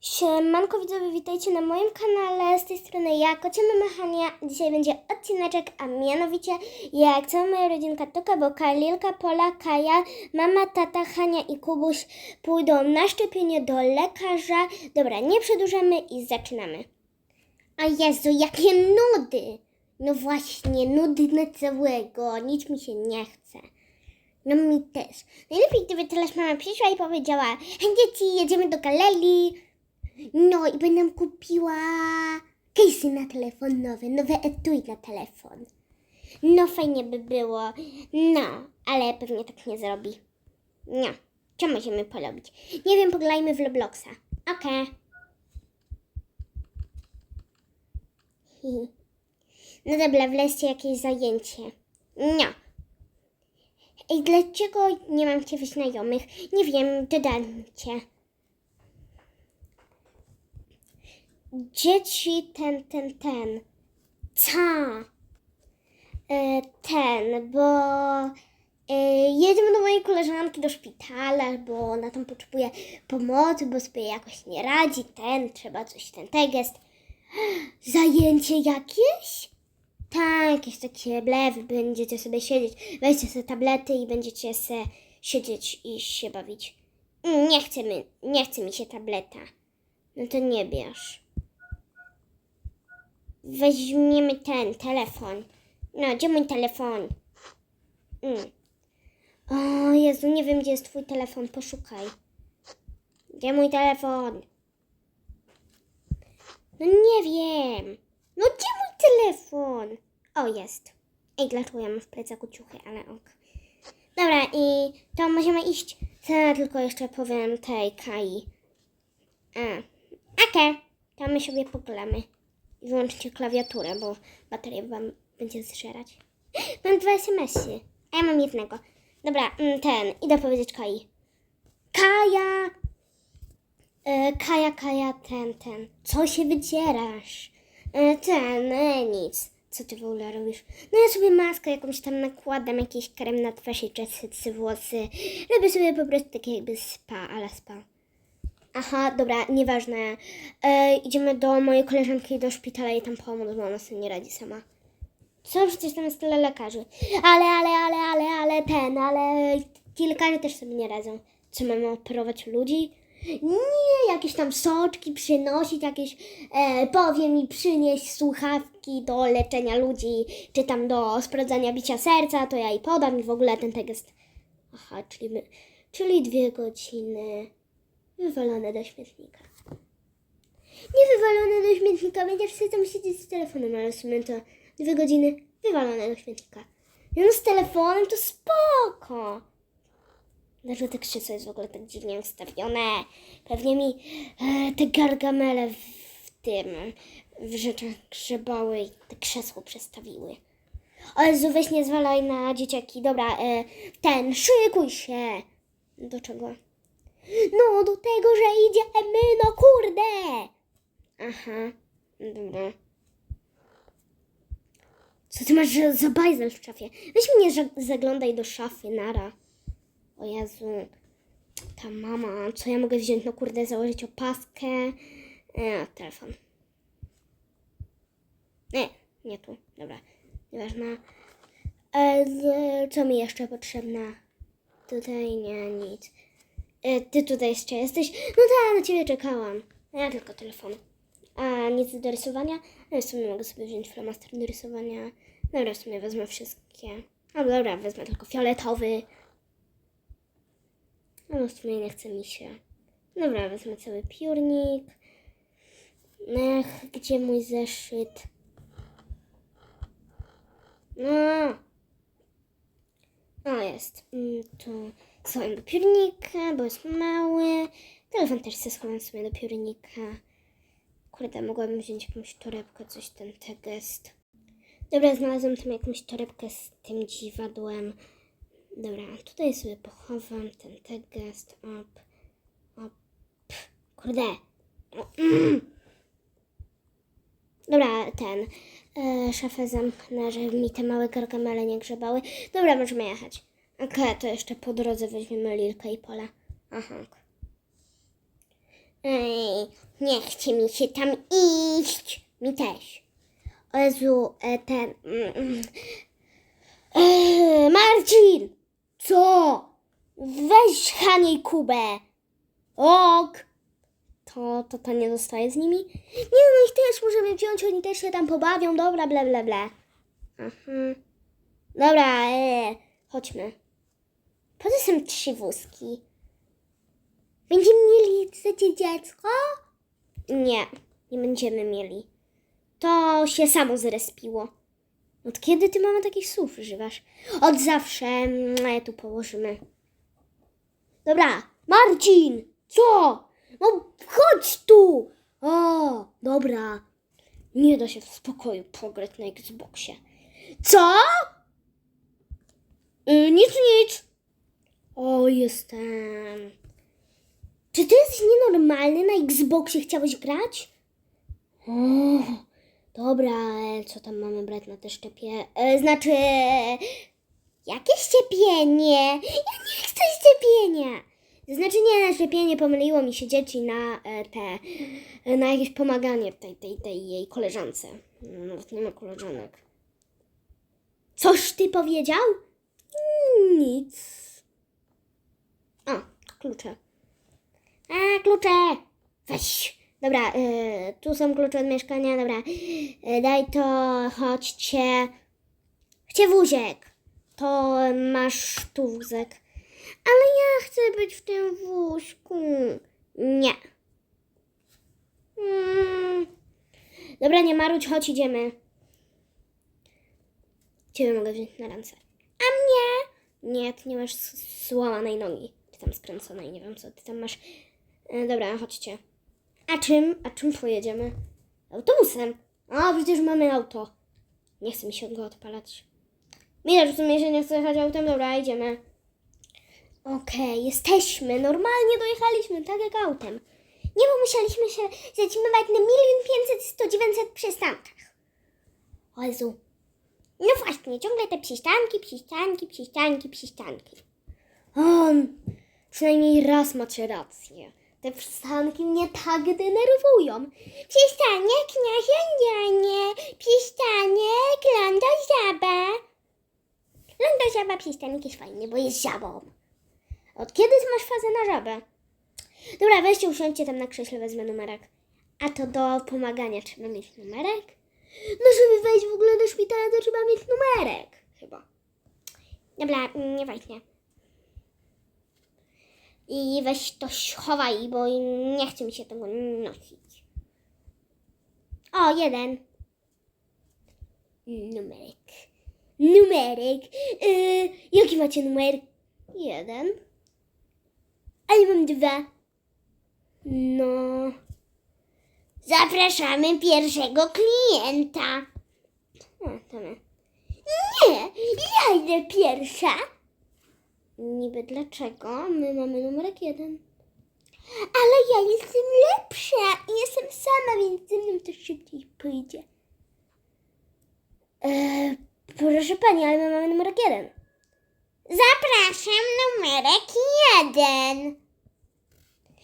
Siemanko widzowie, witajcie na moim kanale, z tej strony ja, Kocia Mama Hania. Dzisiaj będzie odcineczek, a mianowicie jak cała moja rodzinka Toka, Boka, Lilka, Pola, Kaja, mama, tata, Hania i Kubuś pójdą na szczepienie do lekarza. Dobra, nie przedłużamy i zaczynamy. A Jezu, jakie nudy! No właśnie, nudy na całego, nic mi się nie chce. No mi też. Najlepiej gdyby teraz mama przyszła i powiedziała dzieci, jedziemy do Galeli. No i będę kupiła case'y na telefon nowe, nowe etui na telefon. No fajnie by było. No, ale pewnie tak nie zrobi. No, co możemy porobić? Nie wiem, pograjmy w Robloxa. Okej. Hi. No dobra, wleźcie jakieś zajęcie. No. Ej, dlaczego nie mam ciebie znajomych? Nie wiem, dodajcie. Dzieci ten, ten, ten. Co? E, ten, bo e, jedziemy do mojej koleżanki do szpitala, bo ona tam potrzebuje pomocy, bo sobie jakoś nie radzi. Ten, trzeba coś, ten tegest. Zajęcie jakieś? Tak, jakieś takie blewy, będziecie sobie siedzieć, weźcie sobie tablety i będziecie sobie siedzieć i się bawić. Nie chce mi, nie chce mi się tableta. No to nie bierz. Weźmiemy ten telefon. No, gdzie mój telefon? Mm. O Jezu, nie wiem, gdzie jest twój telefon, poszukaj. Gdzie mój telefon? No nie wiem. No gdzie mój telefon? O, jest. Ej, dlaczego ja mam w plecaku ciuchy, ale ok. Dobra, i to możemy iść. Co ja tylko jeszcze powiem tej Kai. A, okej. To my sobie poglamy. I klawiaturę, bo bateria wam będzie zżerać. Mam dwa SMS-y, a ja mam jednego. Dobra, mm, ten, idę powiedzieć Kai. Kaja! E, Kaja, Kaja, ten, ten. Co się wydzierasz? E, ten, e, nic. Co ty w ogóle robisz? No ja sobie maskę jakąś tam nakładam, jakiś krem na twarz i czesy włosy. Robię sobie po prostu takie jakby spa, ale spa. Aha, dobra, nieważne. E, idziemy do mojej koleżanki do szpitala i tam pomóc, bo ona sobie nie radzi sama. Co? Przecież tam jest tyle lekarzy. Ale, ale, ale, ale, ale ten, ale ci lekarze też sobie nie radzą. Co, mamy operować ludzi? Nie, jakieś tam soczki przynosić, jakieś, e, powie mi przynieść słuchawki do leczenia ludzi, czy tam do sprawdzania bicia serca, to ja jej podam i w ogóle ten tekst. Aha, czyli, my, czyli dwie godziny wywalone do śmietnika. Nie wywalone do śmietnika, będziesz sobie tam siedzieć z telefonem, ale w sumie to dwie godziny wywalone do śmietnika. No z telefonem to spoko. Dlaczego te krzesło jest w ogóle tak dziwnie ustawione? Pewnie mi e, te gargamele w, w tym, w rzeczach grzebały i te krzesło przestawiły. O Jezu, weź nie zwalaj na dzieciaki. Dobra, e, ten, szykuj się. Do czego? No, do tego, że idziemy, no kurde! Aha, dobra. Co ty masz za- bajzel w szafie? Weź mnie za- zaglądaj do szafy, nara. O Jezu, ta mama, co ja mogę wziąć? No kurde, założyć opaskę. E, telefon. Nie, nie tu, dobra, nieważne. E, co mi jeszcze potrzebne? Tutaj nie, nic. E, ty tutaj jeszcze jesteś? No tak, na ciebie czekałam. Ja tylko telefon. A nic do rysowania? No w sumie mogę sobie wziąć flamaster do rysowania. Dobra, w sumie wezmę wszystkie. A dobra, wezmę tylko fioletowy. No w sumie nie chce mi się. Dobra, wezmę cały piórnik. Ech, gdzie mój zeszyt? No. O, jest. Mm, Tu schowam do piórnika, bo jest mały. Telefon też schowam sobie do piórnika. Kurde, mogłabym wziąć jakąś torebkę, coś ten tegest. Dobra, znalazłam tam jakąś torebkę z tym dziwadłem. Dobra, tutaj sobie pochowam ten tegest. Op, op. Kurde. Mm. Dobra, ten. E, szafę zamknę, żeby mi te małe gargamele nie grzebały. Dobra, możemy jechać. Okej, to jeszcze po drodze weźmiemy Lilkę i Pola. Aha. Ej, Nie chce mi się tam iść. Mi też. O Jezu, e, ten... mm. E, Marcin! Co? Weź Hanie Kubę. Ok. To, to to nie zostaje z nimi? Nie no, ich też możemy wziąć, oni też się tam pobawią, dobra, bla, bla, bla. Aha. Dobra, e, chodźmy. Po co są trzy wózki? Będziemy mieli trzecie dziecko? Nie, nie będziemy mieli. To się samo zrespiło. Od kiedy ty mama takich słów używasz? Od zawsze. Mm, tu położymy. Dobra, Marcin! Co? No chodź tu! O, dobra. Nie da się w spokoju pograć na Xboxie. Co? Y, nic, nic. O, jestem. Czy ty jesteś nienormalny? Na Xboxie chciałeś grać? O, dobra, co tam mamy brać na te szczepie? E, znaczy, jakie szczepienie? Ja nie chcę szczepienia. Znaczy nie na szczepienie, pomyliło mi się dzieci na e, te, na jakieś pomaganie tej, tej, tej jej koleżance. No, Nawet nie ma koleżanek. Coś ty powiedział? Nic. Klucze. A, klucze! Weź. Dobra, y, tu są klucze od mieszkania, dobra. Y, daj to, chodźcie. Gdzie wózek? To masz tu wózek. Ale ja chcę być w tym wózku. Nie. Mm. Dobra, nie marudź, chodź, idziemy. Ciebie mogę wziąć na ręce. A mnie? Nie, ty nie masz złamanej nogi. Tam skręconej, nie wiem co ty tam masz. E, dobra, chodźcie. A czym? A czym pojedziemy? Autobusem. A, przecież mamy auto. Nie chce mi się go odpalać. Widać, w sumie się nie chce jechać autem. Dobra, idziemy. Okej, jesteśmy. Normalnie dojechaliśmy, tak jak autem. Nie, bo musieliśmy się zatrzymywać na milion pięćset, sto dziewięćset przystankach. O Jezu. No właśnie, ciągle te przystanki, przystanki, przystanki, przystanki. Um, przynajmniej raz macie rację. Te przystanki mnie tak denerwują. Przystanek na żądanie, przystanek lądo żaba. Lądo żaba przystanek jest fajny, bo jest żabą. Od kiedy masz fazę na żabę? Dobra, weźcie, usiądźcie tam na krześle, wezmę numerek. A to do pomagania trzeba mieć numerek? No, żeby wejść w ogóle do szpitala, to trzeba mieć numerek. Chyba. Dobra, mm, nieważne. I weź to schowaj, bo nie chce mi się tego nosić. O, jeden. Numerek. Numerek. Yy, jaki macie numer? Jeden. Ale mam dwa. No. Zapraszamy pierwszego klienta. O, dobra. Nie, ja idę pierwsza. Niby dlaczego? My mamy numerek jeden. Ale ja jestem lepsza i jestem sama, więc ze mną to szybciej pójdzie. Eee, proszę pani, ale my mamy numerek jeden. Zapraszam numerek jeden.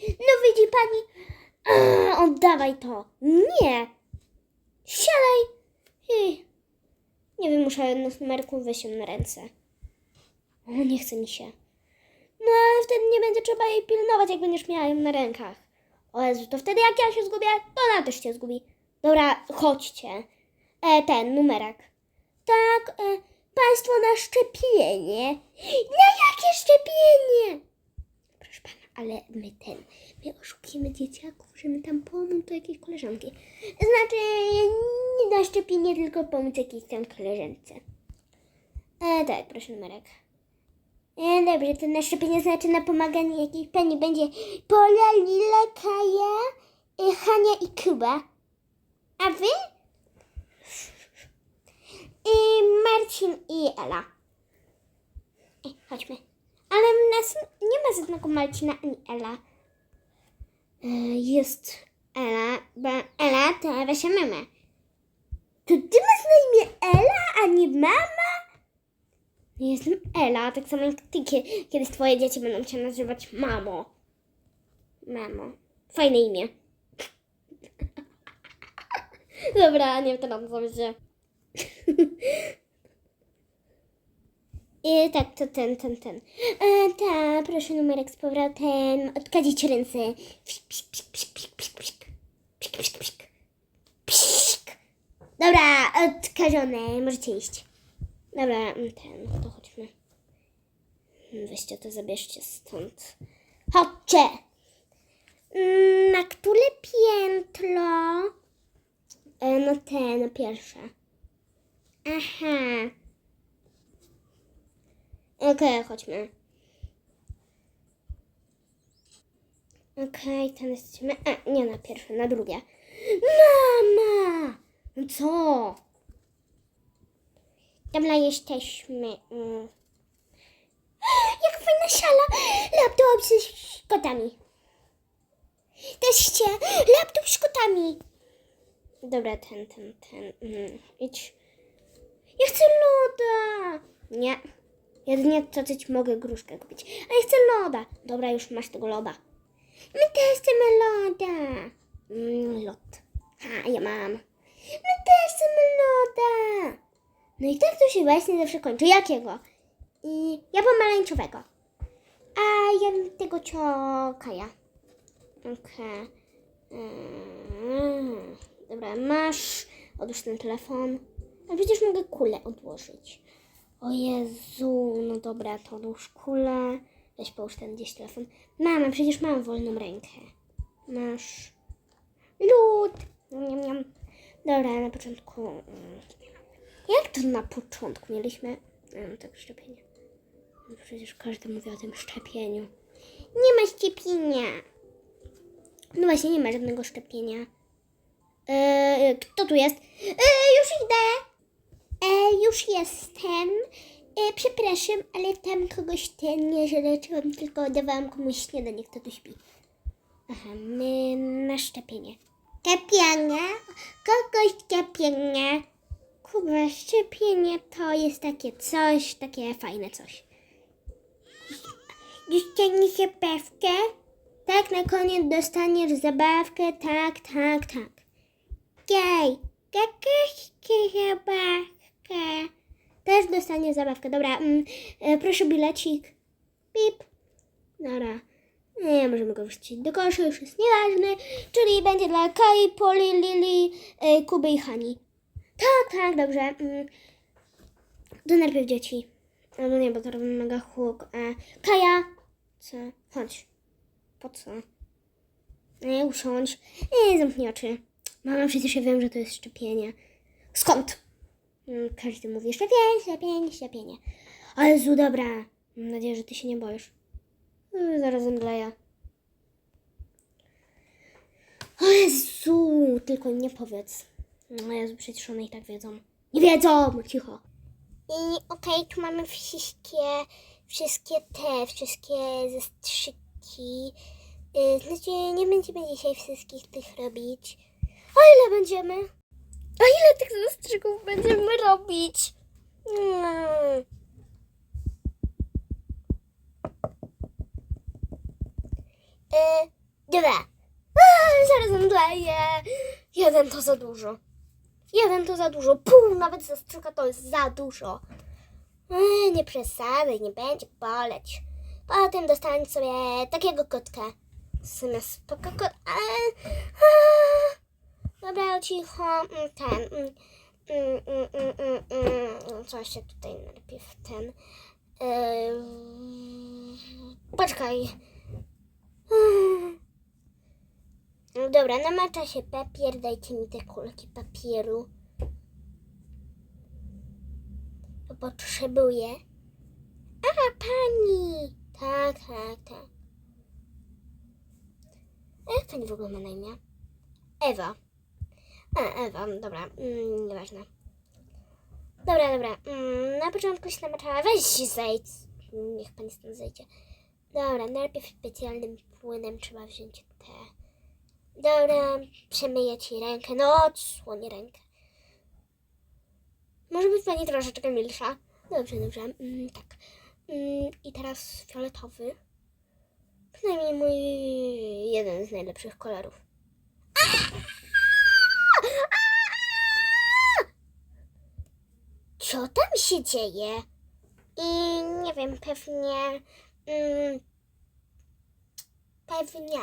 No widzi pani, Eee, oddawaj to. Nie. Siadaj. Ej. Nie wiem, muszę weź ją na ręce. O, nie chce mi się. No, ale wtedy nie będzie trzeba jej pilnować, jak będziesz miała ją na rękach. O Jezu, to wtedy jak ja się zgubię, to ona też się zgubi. Dobra, chodźcie. E, ten, numerek. Tak, e, państwo na szczepienie. Na jakie szczepienie? Proszę pana, ale my ten, my oszukujemy dzieciaków, że my tam pomóc do jakiejś koleżanki. Znaczy, nie na szczepienie, tylko pomóc jakiejś tam koleżance. E, tak, proszę numerek. Dobrze, to na szczepienie znaczy na pomaganie jakiejś pani będzie Pola, Lila, Kaja, e, Hania i Kuba. A wy? E, Marcin i Ela. E, chodźmy. Ale nas nie ma żadnego Marcina ani Ela. E, jest Ela, bo Ela to wasza mama. To ty masz na imię Ela, a nie mama? Nie jestem Ela, tak samo jak ty, kie- kiedyś twoje dzieci będą cię nazywać mamo. Mamo. Fajne imię. Dobra, nie wtrącam się. I tak, to ten, ten, ten. E, ta, proszę numerek z powrotem. Odkadzić ręce. Psik, psik, psik. Psik, psik, psik. Psik. Dobra, odkażone. Możecie iść. Dobra, ten, to chodźmy. Weźcie to, zabierzcie stąd. Chodźcie! Mm, Na które piętro? E, No te, na pierwsze. Aha. Okej, chodźmy. Okej, ten jesteśmy. A, nie na pierwsze, na drugie. Mama! Co? Dobra, jesteśmy. Mm. Jak fajna szala! Laptop z kotami. Teście, laptop z kotami. Dobra, ten, ten, ten. Mm. Idź. Ja chcę loda. Nie. Jedynie to coś mogę gruszkę kupić. A ja chcę loda. Dobra, już masz tego loda. My też chcemy loda. Mm, lod. Ha, ja mam. My też chcemy loda. No i tak to się właśnie zawsze kończy. Jakiego? I ja pomarańczowego. A ja tego ciokaja. Okej. Mm, Dobra, masz. Odłóż ten telefon. A przecież mogę kulę odłożyć. O Jezu, no dobra, to odłóż kulę. Weź połóż ten gdzieś telefon. Mama, przecież mam wolną rękę. Masz. Lód. Niam, niam. Dobra, na początku. Jak to na początku mieliśmy? No, tak, szczepienie. No przecież każdy mówi o tym szczepieniu. Nie ma szczepienia. No właśnie, nie ma żadnego szczepienia. Eee, kto tu jest? Eee, już idę. E, już jestem. E, przepraszam, ale tam kogoś ten nie żeleczyłam, tylko dawałam komuś śniadanie, kto tu śpi. Aha, my na szczepienie. Szczepienie? Kogoś szczepienie? Kuba, szczepienie to jest takie coś, takie fajne coś. Dostaniesz zabawkę? Tak, na koniec dostaniesz zabawkę, tak, tak, tak. Jej, jakaś zabawkę. Też dostanie zabawkę. Dobra, mm, e, proszę bilecik. Pip. Dobra. Nie, możemy go wrzucić do kosza, już jest nieważny. Czyli będzie dla Kai, Poli, Lili, e, Kuby i Hani. Tak, tak, dobrze. Mm. To najpierw dzieci. Albo nie, bo to robimy mega huk. E, Kaja. Co? Chodź. Po co? Nie, usiądź. Nie, zamknij oczy. Mama, przecież ja wiem, że to jest szczepienie. Skąd? Mm, Każdy mówi szczepienie, szczepienie, szczepienie. Ale Jezu, dobra. Mam nadzieję, że ty się nie boisz. Mm, Zaraz zemdleję. O Jezu, tylko nie powiedz. No Jezu, przecież one i tak wiedzą. Nie wiedzą! Cicho. I okej, tu mamy wszystkie, wszystkie te, wszystkie zastrzyki. Yy, znaczy, nie będziemy dzisiaj wszystkich tych robić. A ile będziemy? A ile tych zastrzyków będziemy robić? Mm. Yy, dwa. A, zaraz mdleję. Jeden to za dużo. Jeden to za dużo. Pół nawet zastrzyka to jest za dużo. Yy, nie przesadzaj, nie będzie boleć. Potem dostaniesz sobie takiego kotka. Zamiast spoko kot. Dobra, cicho. Mm, Ten. mm, mm, mm, mm, mm, mm. Co się tutaj najpierw ten. Yy, poczekaj. No Dobra, namacza się papier. Dajcie mi te kulki papieru. To potrzebuję. A, pani! Tak, tak, tak. A Jak pani w ogóle ma na imię? Ewa. A, Ewa, dobra, mm, nieważne. Dobra, dobra. Mm, na początku się namaczała. Weź zejdź. Niech pani stąd zejdzie. Dobra, najpierw specjalnym płynem trzeba wziąć te. Dobra, przemyję ci rękę. No, odsłonię rękę. Może być pani troszeczkę milsza. Dobrze, dobrze. Mm, tak. Mm, I teraz fioletowy. Przynajmniej mój jeden z najlepszych kolorów. Co tam się dzieje? I nie wiem, pewnie. Mm, pewnie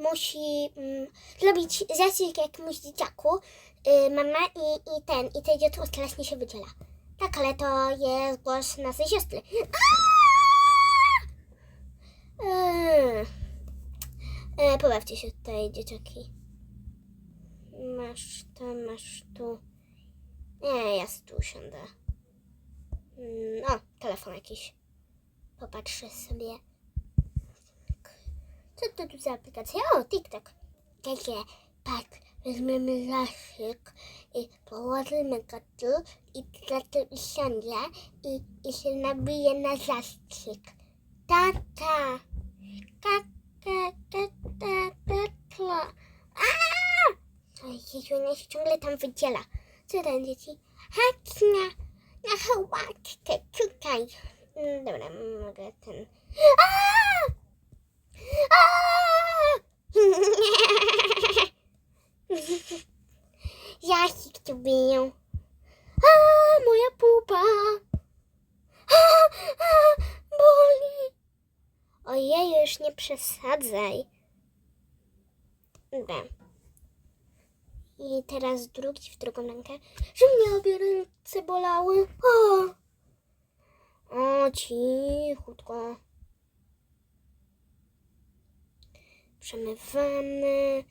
musi mm, zrobić zastrzyk jakiemuś dzieciaku, y, mama i, i ten, i to dziecko strasznie się wydziela. Tak, ale to jest głos naszej siostry. Eee. E, pobawcie się tutaj, dzieciaki. Masz to, masz tu. Nie, ja tu usiądę. Mm, O, telefon jakiś. Popatrzę sobie. Co to tu za aplikacja? O, TikTok. Takie, tak, weźmiemy lasik i położymy go tu i za to usiądzie i, i się nabije na zastrzyk. Tata! Tata, tata, tata. Aaa! Oj, Jezu, ona się ciągle tam wydziela. Co tam, dzieci? Chodź na, na hałatkę, tutaj. Dobra, mogę ten... Aaa! Jasik tu biją. A, moja pupa. A, a, boli. Ojej, już nie przesadzaj. Dobra. I teraz drugi w drugą rękę, że mnie obie ręce bolały. O, o cichutko. Przemywamy.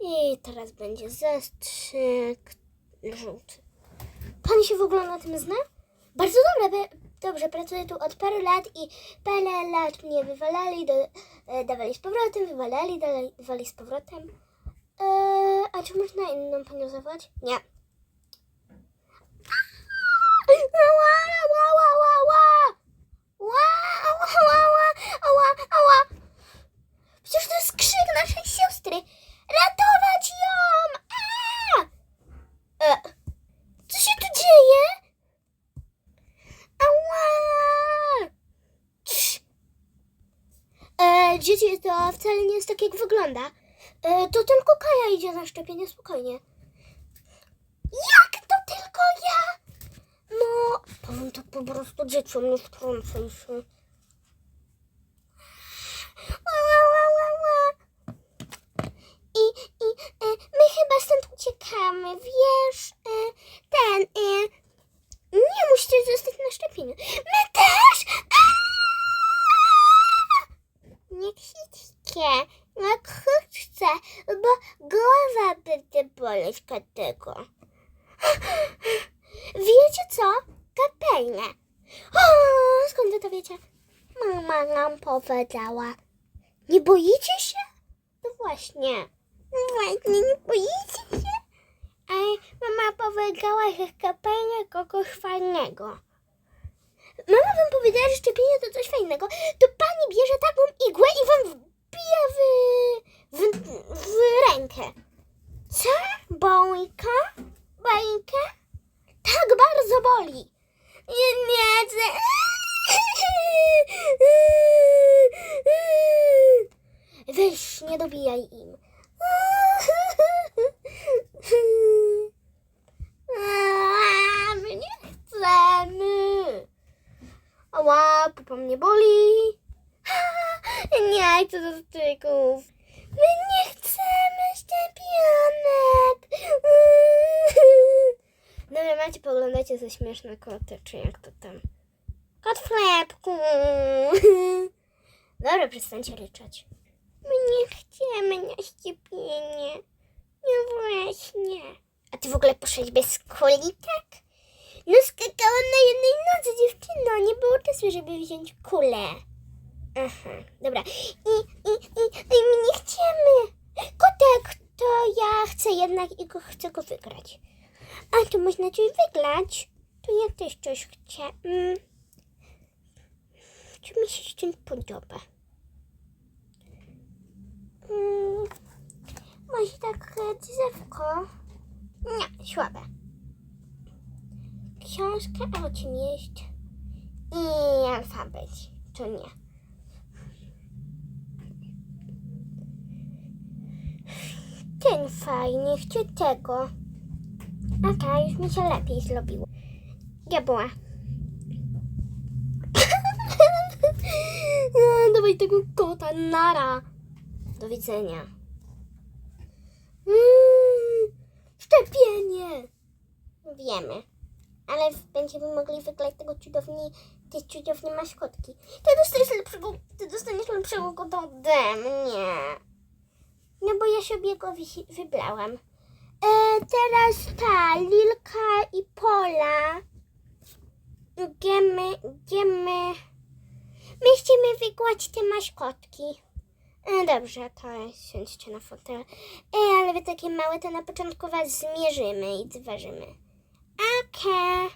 I teraz będzie zastrzyk żółty. Pan się w ogóle na tym zna? Bardzo dobrze, be- dobrze pracuję tu od paru lat i parę lat mnie wywalali, do, e, dawali z powrotem, wywalali, dawali z powrotem. E, a czy można inną panią zawołać? Nie. Przecież to jest naszej siostry! Ratować ją! E, co się tu dzieje? Ała! Cii. E, dzieci, to wcale nie jest tak, jak wygląda. E, to tylko Kaja idzie na szczepienie, spokojnie. Jak to tylko ja? No, powiem to po prostu dzieciom, nie wtrącaj się. Ła, ła, ła, ła, ła. I, i e, my chyba uciekamy, wiesz? E, ten, e, nie musicie zostać na szczepieniu. My też! Nie krzyczcie, nie krzyczcie, bo głowa będzie boleć tego. Wiecie co? Kapelne. O, skąd wy to wiecie? Mama nam powiedziała. Nie boicie się? No właśnie. Właśnie, nie boicie się? Ej, mama powiedziała, że kapelnie kogoś fajnego. Mama wam powiedziała, że szczepienie to coś fajnego. To pani bierze taką igłę i wam wbija w, w, w rękę. Co? Bojka? Bojka? Tak bardzo boli. Nie, nie chcę. Weź, nie dobijaj im. My nie chcemy. Ała, pupa mnie boli. Nie chcę do styków. My nie chcemy szczepionek. Dobra, macie, poglądajcie ze śmieszne koty, czy jak to tam. Kot w chlebku. Dobra, przestańcie. My nie chcemy na szczepienie. No właśnie. A ty w ogóle poszłeś bez kulitek? No skakałam na jednej nocy, dziewczyno. Nie było czasu, żeby wziąć kulę. Aha, dobra. I, i, i, i my nie chcemy. Kotek, to ja chcę jednak i go, chcę go wygrać. A to można coś wygrać? To ja też coś chcę. Mm. Co mi się z tym podoba? Mm. Może takie drzewko? Nie, słabe. Książka o czym jest? I alfabet. To nie. Ten fajny, chcę tego. A ta już mi się lepiej zrobiło. Diabła. No, Dawaj tego kota, nara. Do widzenia. Mm, szczepienie. Wiemy. Ale będziemy mogli wygrać tego cudowni, tej cudownej maskotki. Ty dostaniesz lepszego, ty dostaniesz lepszego kota ode mnie. No bo ja sobie go wy- wybrałam. E, teraz ta, Lilka i Pola. Idziemy, idziemy. My chcemy wygłać te maskotki. E, dobrze, to siądźcie na fotel. E, ale wy takie małe, to na początku was zmierzymy i zważymy. Okej.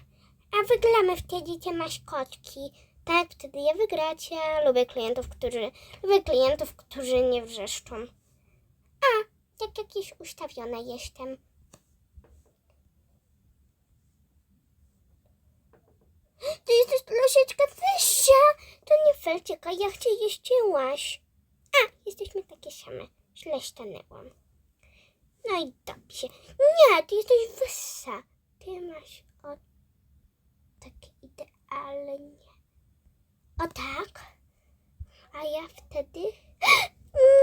A wyglamy wtedy te maskotki. Tak, wtedy je wygracie. Lubię klientów, którzy, lubię klientów, którzy nie wrzeszczą. A, jak jakieś ustawione jestem. Ty jesteś troszeczkę wyższa. To nie fair, ja chcę jeszcze łaś. A, jesteśmy takie same. Źle stanęłam. No i dobrze. Nie, ty jesteś wyższa. Ty masz o tak idealnie. O tak? A ja wtedy...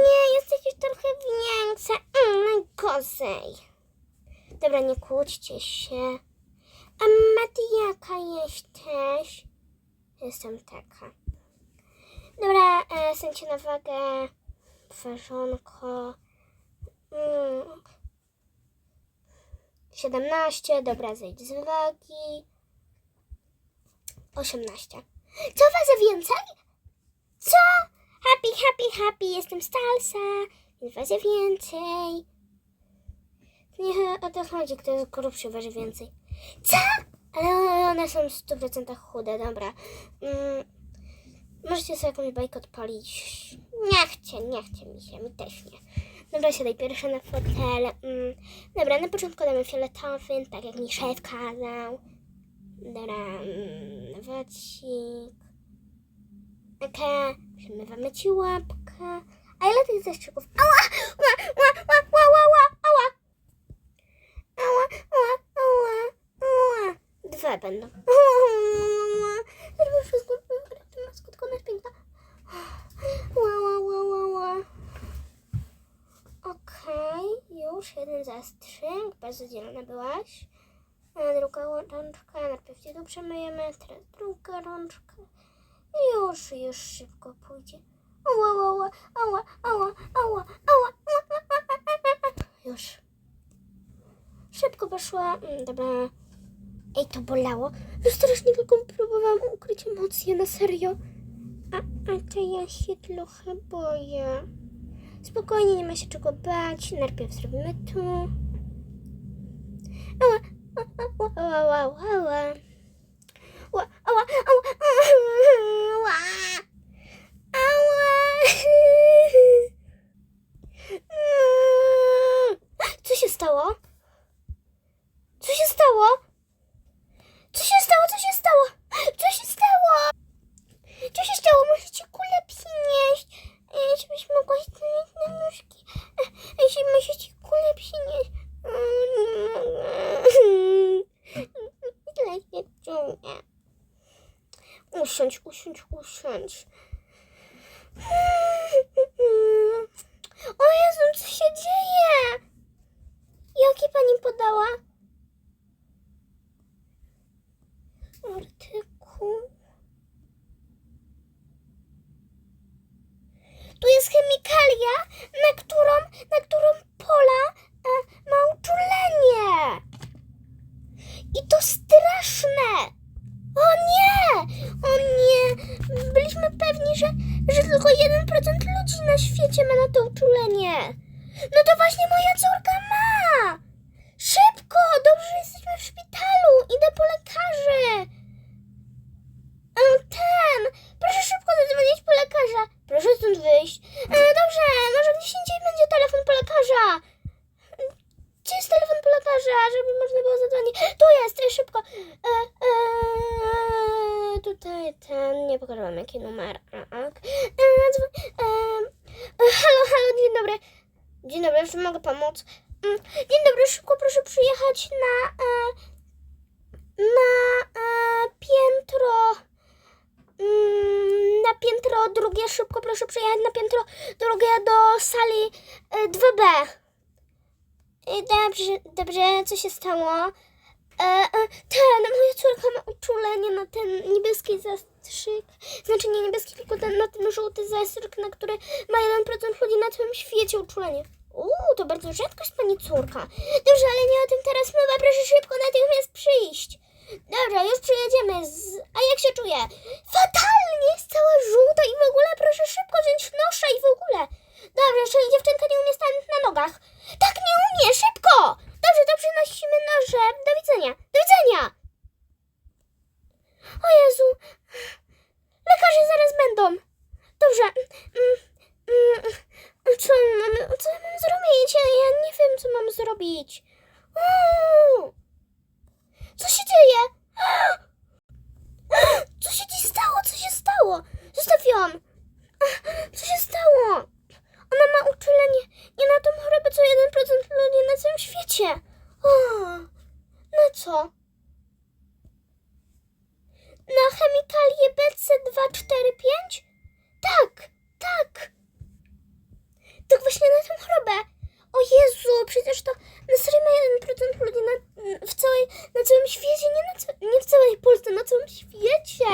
Nie, jesteś już trochę większa. Mm, najgorzej. Dobra, nie kłóćcie się. A Mati, jaka jesteś? Jestem taka. Dobra, e, na wagę. Ważonko. Mm. 17, dobra, zejdź z wagi. 18. Co waży więcej? Co? Happy, happy, happy, jestem stalsa, waży więcej. Nie o to chodzi, kto jest grubszy, waży więcej. Co? Ale one są w 100% chude, dobra. Mm, możecie sobie jakąś bajkę odpalić. Nie chcę, nie chce mi się, mi też nie. Dobra, siadaj pierwsza na fotel. Mm, dobra, na początku damy fioletowy, tak jak mi szef kazał. Dobra, mm, wacik. Okej, przemywamy ci łapkę. A ile tych zastrzyków? Ała! Ła, ła, ła, ła, ła, ła, ała! Ała, ała, ała, ała. Dwa będą. Zrobię wszystko, jest piękna. Ła, ła. Okej, już jeden zastrzyk. Bardzo zielona byłaś. A druga rączka. Najpierw cię tu przemyjemy, teraz druga rączka. Już, już szybko pójdzie. Ała, ała, ała, ała, ała, ała. Już. Szybko poszła. Mm, Dobra. Ej, to bolało. No strasznie tylko próbowałam ukryć emocje, na serio. A, to ja się trochę boję. Spokojnie, nie ma się czego bać. Najpierw zrobimy tu. Co się stało? Co się stało? Co się stało? Co się stało? Co się stało? Co się stało? Możecie kulę przynieść, e, żebyś mogła stanąć na nóżki. E, Jeśli możecie kulę przynieść. Źle czuję. Usiądź, usiądź, usiądź. O Jezu, co się dzieje? Jakie pani podała? Artykuł. Tu jest chemikalia, na którą, na którą Pola e, ma uczulenie. I to straszne. O nie! O nie! Byliśmy pewni, że, że tylko 1% ludzi na świecie ma na to uczulenie. No to właśnie moja córka ma! Szybko! Dobrze, że jesteśmy w szpitalu. Idę po lekarzy. E, Ten! Proszę szybko zadzwonić po lekarza. Proszę stąd wyjść. E, dobrze, może gdzieś indziej będzie telefon lekarza. Gdzie jest telefon lekarza, żeby można było zadzwonić? Tu jest, e, szybko. E, e, tutaj ten, nie pokażę jaki numer. Tak. E, dzwoń, e, e, halo, halo, dzień dobry. Dzień dobry, czy mogę pomóc? Mm, Dzień dobry, szybko proszę przyjechać na, e, na piętro. Mm, na piętro drugie, szybko proszę przyjechać na piętro drugie do sali e, 2B. E, Dobrze, dobrze, co się stało? E, e, ten, moja córka ma uczulenie na ten niebieski zastrzyk. Znaczy nie niebieski, tylko ten, na ten żółty zastrzyk, na który ma 1% ludzi na całym świecie uczulenie. Uuu, to bardzo rzadkość pani córka. Dobrze, ale nie o tym teraz mowa, proszę szybko natychmiast przyjść. Dobrze, już przyjedziemy. Z... A jak się czuje? Fatalnie, jest cała żółta i w ogóle proszę szybko wziąć nosza i w ogóle. Dobrze, czyli dziewczynka nie umie stanąć na nogach. Tak nie umie, szybko! Dobrze, to przynosimy noże. Do widzenia, do widzenia! O Jezu, lekarze zaraz będą. Dobrze. Mm, mm, co mamy, co mam zrobić? Ja, ja nie wiem, co mam zrobić. Uuu. Co się dzieje? Co się ci stało? Co się stało? Zostaw ją! Co się stało? Ona ma uczulenie nie na tą chorobę, co 1% ludzi na całym świecie. O, na co? Na chemikalię BC245? Tak, tak. Tak właśnie na tę chorobę. O Jezu, przecież to na serio ma 1% ludzi na, w całej, na świecie, nie, na, nie w całej Polsce, na całym świecie.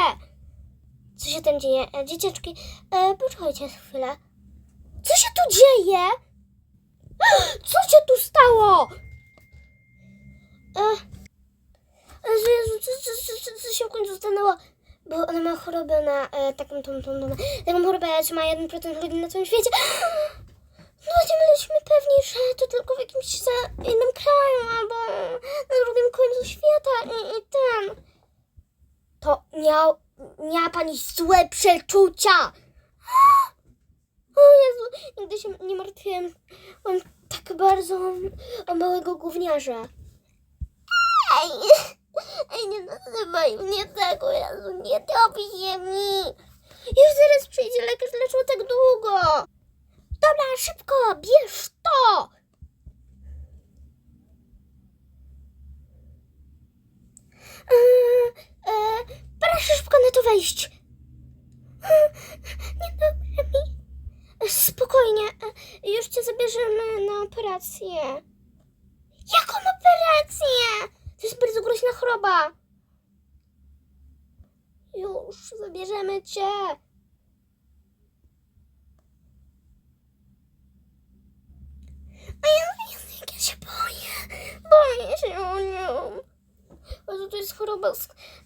Co się tam dzieje? E, dzieciaczki, e, poczekajcie chwilę. Co się tu dzieje? Co się tu stało? E, e, Jezu, co, co, co, co, co się w końcu stanęło? Bo ona ma chorobę na e, taką, tą, tą, tą, taką chorobę, co ma 1% ludzi na całym świecie. No właśnie byliśmy pewni, że to tylko w jakimś za innym kraju albo na drugim końcu świata i, i ten. To miał, miała pani złe przeczucia. O Jezu, nigdy się nie martwiłem on tak bardzo o małego gówniarza. Ej, ej, nie nazywaj mnie tak, o Jezu, nie dobij mi. Już zaraz przyjdzie lekarz, dlaczego tak długo? Dobra, szybko, bierz to! Eee, e, proszę szybko na to wejść. Eee, Niedobrze mi. E, Spokojnie, e, już cię zabierzemy na operację. Jaką operację? To jest bardzo groźna choroba. Już, zabierzemy cię. A ja, ja, jak ja się boję. Boję się o nią. Jezu,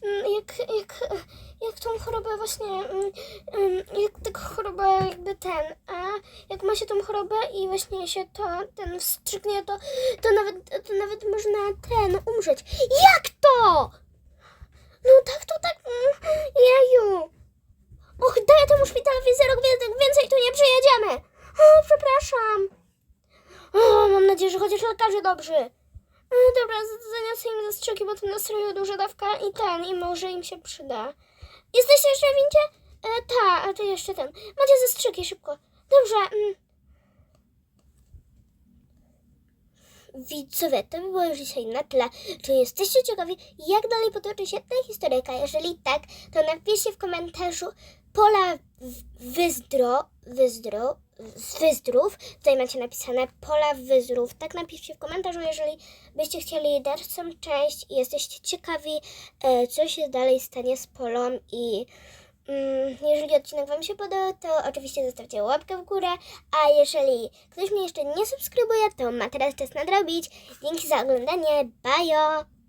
mm, jak, jak, jak tą chorobę właśnie, mm, mm, jak taka choroba jakby ten, a jak ma się tą chorobę i właśnie się to, ten wstrzyknie, to, to nawet, to nawet można ten, umrzeć. Jak to? No tak, to tak, jeju. Och, daję temu szpitalowi zero gwiazdek, więcej tu nie przyjedziemy. O, przepraszam. O, mam nadzieję, że chociaż lekarze dobrzy. E, dobra, zaniosę im zastrzyki, bo to na serio duża dawka i ten, i może im się przyda. Jesteście jeszcze w windzie? E, ta, a ty jeszcze ten. Macie zastrzyki, szybko. Dobrze. Mm. Widzowie, to by było już dzisiaj na tyle. Czy jesteście ciekawi, jak dalej potoczy się ta historyjka? Jeżeli tak, to napiszcie w komentarzu Pola Wyzdro, Wyzdro, z Wyzdrów. Tutaj macie napisane Pola Wyzdrów. Tak napiszcie w komentarzu, jeżeli byście chcieli dalszą część i jesteście ciekawi, e, co się dalej stanie z Polą i mm, jeżeli odcinek Wam się podobał, to oczywiście zostawcie łapkę w górę, a jeżeli ktoś mnie jeszcze nie subskrybuje, to ma teraz czas nadrobić. Dzięki za oglądanie, bajo!